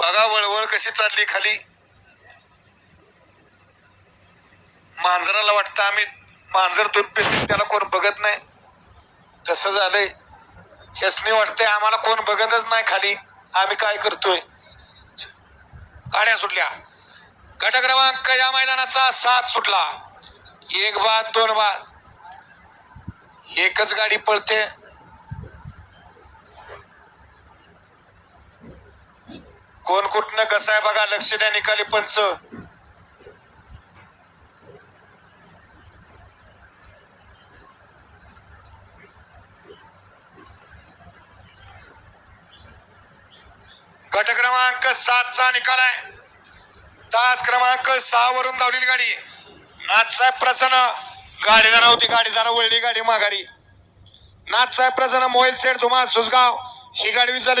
बघा वळवळ कशी चालली खाली. मांजराला वाटतं आम्ही मांजर दूध त्याला कोण बघत नाही. तसं झालंय? हेसनी वाटतंय आम्हाला कोण बघतच नाही खाली. आम्ही काय करतोय? गाड्या सुटल्या. गट क्रमांक या मैदानाचा सात सुटला. एक बाद दोन बाद. एकच गाडी पळते. कोण कुठनं कसं आहे बघा लक्ष द्या निकाली पंच. गट क्रमांक सातचा निकाल आहे. तास क्रमांक सहा वरून धावलेली गाडी. नाथसाहेब प्रसन्न गाडीला होती गाडी जरा वळली गाडी माघारी. नाथसाहेब प्रसन्न मोहित सेठ धुमा सुसगाव ही गाडी विचारली